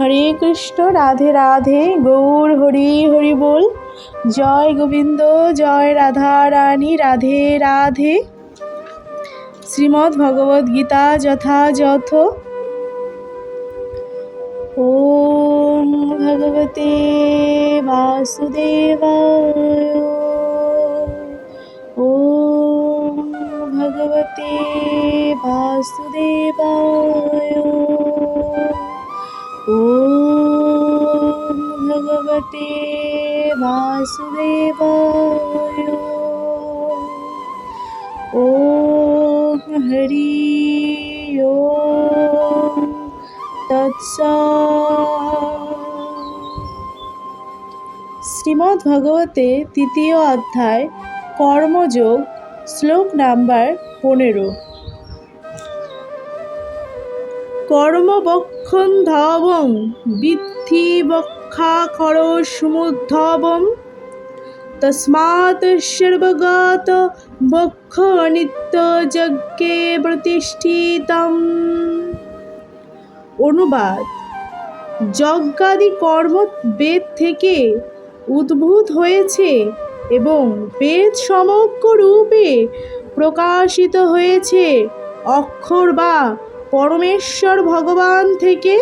হরে কৃষ্ণ, রাধে রাধে, গৌর হরি হরি বল। জয় গোবিন্দ, জয় রাধা রানী রাধে রাধে। শ্রীমদ্ ভগবদ গীতা যথাযথ। ওম ভগবতে বাসুদেবায়। ওম ভগবতে বাসুদেবায়। ভগবতে বাসুদেবায়। ওম হরি ওম শ্রীমদ্ ভগবতে তৃতীয় অধ্যায়, কর্মযোগ, শ্লোক নাম্বার পনেরো। কর্মবক্ষণ ধবং বিদ্ধি বক্ষাখর সমুদ্ধবম তস্মাৎ সর্বগত বক্ষ নিত্য যজ্ঞে প্রতিষ্ঠিতম অনুবাদ, যজ্ঞাদি কর্ম বেদ থেকে উদ্ভূত হয়েছে এবং বেদ সমগ্র রূপে প্রকাশিত হয়েছে। অক্ষর বা পরমেশ্বর ভগবান থেকে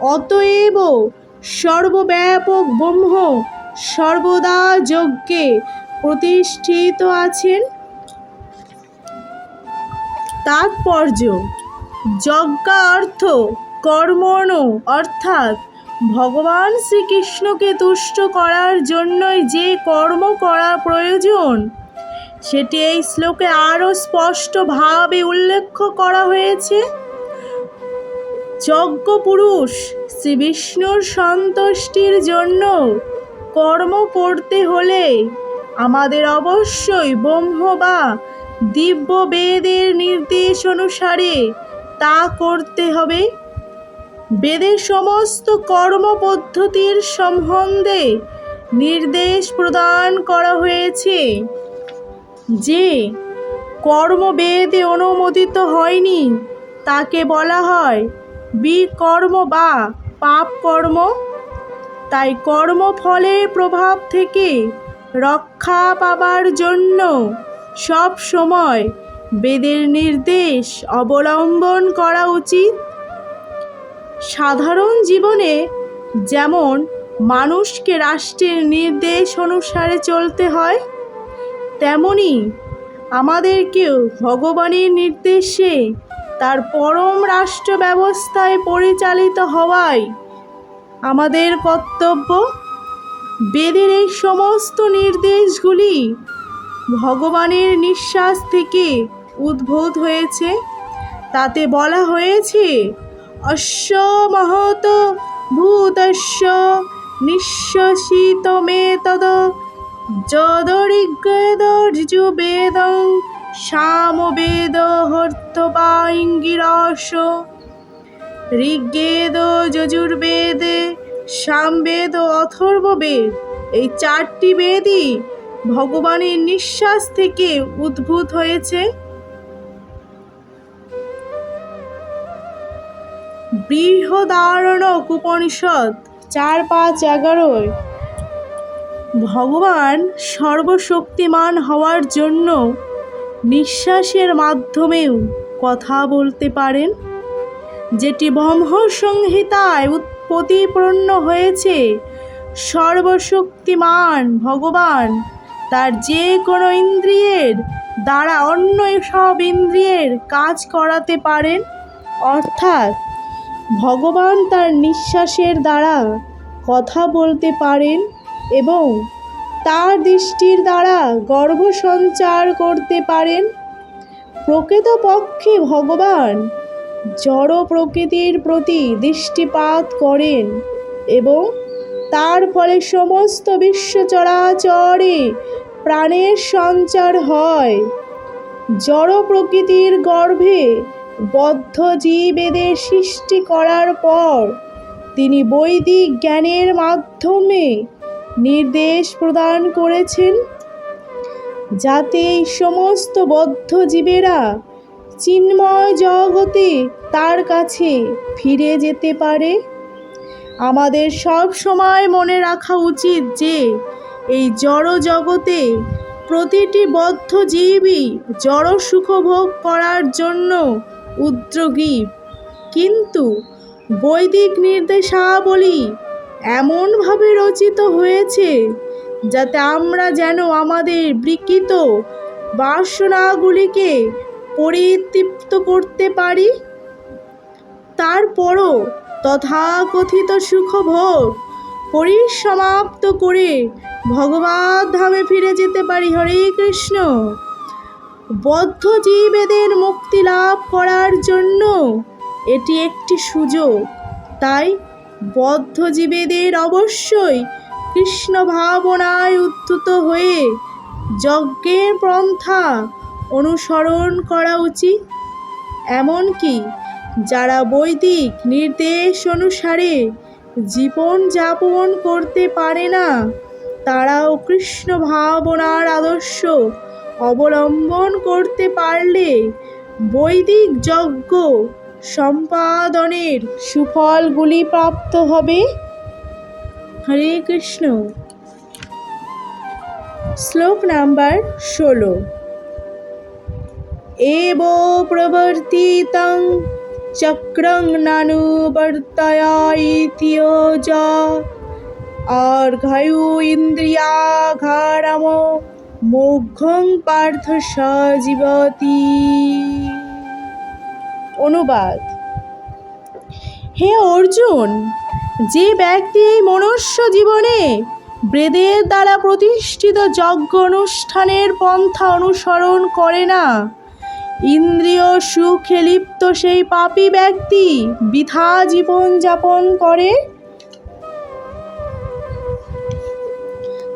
অতএব সর্বব্যাপক ব্রহ্ম, সর্বদা যজ্ঞে প্রতিষ্ঠিত আছেন। তাৎপর্য, যজ্ঞা অর্থ কর্মণ অর্থাৎ ভগবান শ্রীকৃষ্ণকে তুষ্ট করার জন্যই যে কর্ম করা প্রয়োজন, সেটি এই শ্লোকে আরও স্পষ্টভাবে উল্লেখ করা হয়েছে। যজ্ঞ পুরুষ শ্রী বিষ্ণুর সন্তুষ্টির জন্য কর্ম করতে হলে আমাদের অবশ্যই ব্রহ্ম বা দিব্য বেদের নির্দেশ অনুসারে তা করতে হবে। বেদের সমস্ত কর্ম পদ্ধতির সম্বন্ধে নির্দেশ প্রদান করা হয়েছে যে কর্ম বেদে অনুমোদিত হয়নি, তাকে বলা হয় বিকর্ম বা পাপ কর্ম তাই কর্মফলের প্রভাব থেকে রক্ষা পাবার জন্য সব সময় বেদের নির্দেশ অবলম্বন করা উচিত। সাধারণ জীবনে যেমন মানুষকে রাষ্ট্রের নির্দেশ অনুসারে চলতে হয়, তেমনি আমাদেরকেও ভগবানের নির্দেশে তার পরম রাষ্ট্র ব্যবস্থায় পরিচালিত হওয়াই আমাদের কর্তব্য। বেদের এই সমস্ত নির্দেশগুলি ভগবানের নিঃশ্বাস থেকে উদ্ভূত হয়েছে। তাতে বলা হয়েছে, অশ্ব মহত ভূতস্য নিঃশ্বসিত মে তদ যদরিগ্বেদর্যুবেদং সামবেদ হর্তবা ইঙ্গিরস ঋগ্বেদ, যজুর্বেদে সামবেদ অথর্ববেদ। এই চারটি বেদই ভগবানের নিঃশ্বাস থেকে উদ্ভূত হয়েছে। বৃহদারণ্য উপনিষদ, চার পাঁচ এগারোয়, ভগবান সর্বশক্তিমান হওয়ার জন্য নিঃশ্বাসের মাধ্যমেও কথা বলতে পারেন। যেটি ব্রহ্ম সংহিতায় প্রতিপন্ন হয়েছে। সর্বশক্তিমান ভগবান তার যে কোনো ইন্দ্রিয়ের দ্বারা অন্য সব ইন্দ্রিয়ের কাজ করাতে পারেন। অর্থাৎ ভগবান তার নিঃশ্বাসের দ্বারা কথা বলতে পারেন এবং তার দৃষ্টির দ্বারা গর্ভ সঞ্চার করতে পারেন। প্রকৃতপক্ষে ভগবান জড় প্রকৃতির প্রতি দৃষ্টিপাত করেন এবং তার ফলে সমস্ত বিশ্ব চরাচরে প্রাণের সঞ্চার হয়। জড় প্রকৃতির গর্ভে বদ্ধ জীবেদের সৃষ্টি করার পর তিনি বৈদিক জ্ঞানের মাধ্যমে নির্দেশ প্রদান করেছেন। যাতে এই সমস্ত বদ্ধ জীবেরা চিন্ময় জগতে তার কাছে ফিরে যেতে পারে। আমাদের সব সময় মনে রাখা উচিত যে, এই জড় জগতে প্রতিটি বদ্ধ জীবই জড় সুখভোগ করার জন্য উদ্যোগী। কিন্তু বৈদিক নির্দেশাবলী এমনভাবে রচিত হয়েছে যাতে আমরা যেন আমাদের বিকৃত বাসনাগুলিকে পরিতৃপ্ত করতে পারি। তারপরও তথাকথিত সুখভোগ পরিসমাপ্ত করে ভগবত ধামে ফিরে যেতে পারি হরে কৃষ্ণ। বদ্ধ জীবেদের মুক্তি লাভ করার জন্য এটি একটি সুযোগ, তাই বদ্ধ জীবেদের অবশ্যই কৃষ্ণ ভাবনায় উদ্ধত হয়ে যজ্ঞের পন্থা অনুসরণ করা উচিত। এমনকি যারা বৈদিক নির্দেশ অনুসারে জীবন যাপন করতে পারে না, তারাও কৃষ্ণ ভাবনার আদর্শ অবলম্বন করতে পারলে বৈদিক যজ্ঞ সম্পাদনের সুফলগুলি প্রাপ্ত হবে। হরে কৃষ্ণ। শ্লোক নাম্বার ষোলো। এব প্রবর্তিতং চক্রং নানুবর্তয়াইতিয় যা অর্ঘয়ু ইন্দ্রিয়াঘারম মোঘং পার্থ সজীবতি অনুবাদ। হে অর্জুন, যে ব্যক্তি এই মনুষ্য জীবনে বেদের দ্বারা প্রতিষ্ঠিত যজ্ঞ অনুষ্ঠানের পন্থা অনুসরণ করে না, ইন্দ্রিয় সুখে লিপ্ত সেই পাপী ব্যক্তি বৃথা জীবন যাপন করে?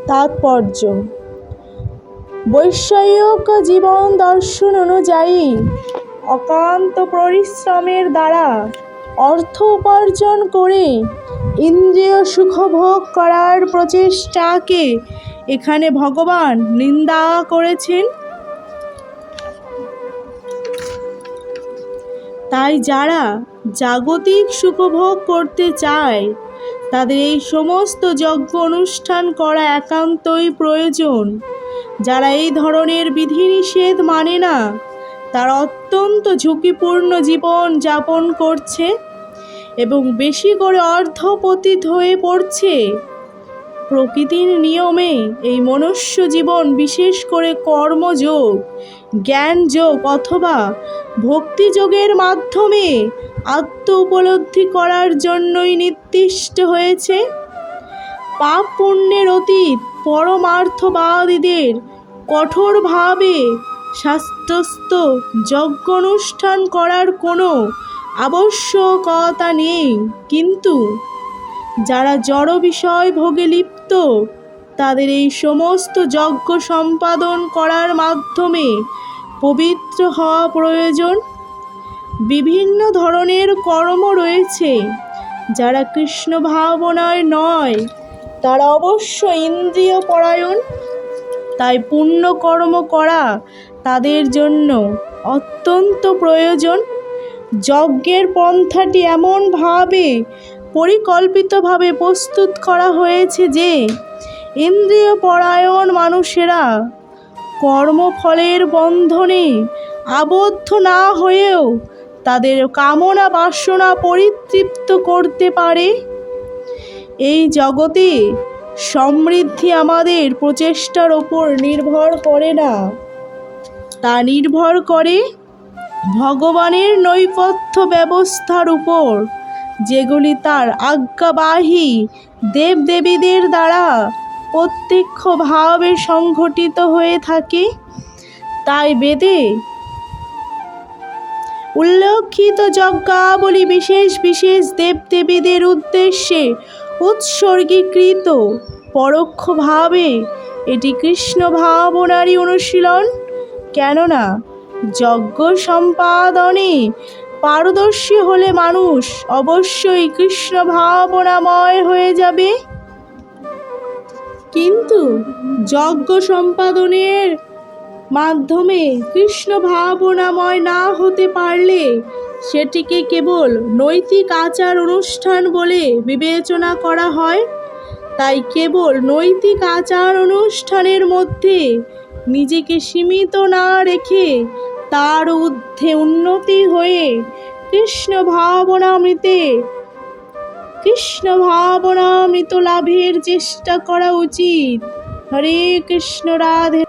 তাৎপর্য, বৈষয়িক জীবন দর্শন অনুযায়ী অকান্ত পরিশ্রমের দ্বারা অর্থ উপার্জন করে ইন্দ্রিয় সুখভোগ করার প্রচেষ্টাকে এখানে ভগবান নিন্দা করেছেন। তাই যারা জাগতিক সুখভোগ করতে চায়, তাদের এই সমস্ত যজ্ঞ অনুষ্ঠান করা একান্তই প্রয়োজন। যারা এই ধরনের বিধিনিষেধ মানে না তারা অত্যন্ত ঝুঁকিপূর্ণ জীবন যাপন করছে এবং বেশি করে অর্ধপতিত হয়ে পড়ছে। প্রকৃতির নিয়মে এই মনুষ্য জীবন বিশেষ করে কর্মযোগ, জ্ঞানযোগ অথবা ভক্তিযোগের মাধ্যমে আত্ম উপলব্ধি করার জন্যই নির্দিষ্ট হয়েছে। পাপ পুণ্যের অতীত পরমার্থবাদীদের কঠোরভাবে শাস্ত্রস্থ যজ্ঞ অনুষ্ঠান করার কোনো আবশ্যকতা নেই। কিন্তু যারা জড় বিষয় ভোগে লিপ্ত, তাদের এই সমস্ত যজ্ঞ সম্পাদন করার মাধ্যমে পবিত্র হওয়া প্রয়োজন। বিভিন্ন ধরনের কর্ম রয়েছে, যারা কৃষ্ণ ভাবনায় নয়, তারা অবশ্য ইন্দ্রিয় পরায়ণ তাই পুণ্য কর্ম করা তাদের জন্য অত্যন্ত প্রয়োজন। যজ্ঞের পন্থাটি এমনভাবে পরিকল্পিতভাবে প্রস্তুত করা হয়েছে যে ইন্দ্রিয় পরায়ণ মানুষেরা কর্মফলের বন্ধনে আবদ্ধ না হয়েও তাদের কামনা বাসনা পরিতৃপ্ত করতে পারে। এই জগতে সমৃদ্ধি আমাদের প্রচেষ্টার ওপর নির্ভর করে না। তা নির্ভর করে ভগবানের নৈপথ্য ব্যবস্থার উপর, যেগুলি তার আজ্ঞাবাহী দেবদেবীদের দ্বারা প্রত্যক্ষভাবে সংঘটিত হয়ে থাকে, তাই বেদে উল্লেখিত যজ্ঞাবলী বিশেষ বিশেষ দেবদেবীদের উদ্দেশ্যে উৎসর্গীকৃত পরোক্ষভাবে এটি কৃষ্ণ ভাবনারই অনুশীলন। কেননা যজ্ঞ সম্পাদনে পারদর্শী হলে মানুষ অবশ্যই কৃষ্ণ ভাবনাময় হয়ে যাবে। কিন্তু যজ্ঞ সম্পাদনের মাধ্যমে কৃষ্ণ ভাবনাময় না হতে পারলে সেটিকে কেবল নৈতিক আচার অনুষ্ঠান বলে বিবেচনা করা হয়। তাই কেবল নৈতিক আচার অনুষ্ঠানের মধ্যে নিজেকে সীমিত না রেখে তার ঊর্ধ্বে উন্নতি হয়ে কৃষ্ণ ভাবনামৃতে, কৃষ্ণ ভাবনামৃত লাভের চেষ্টা করা উচিত। হরে কৃষ্ণ রাধে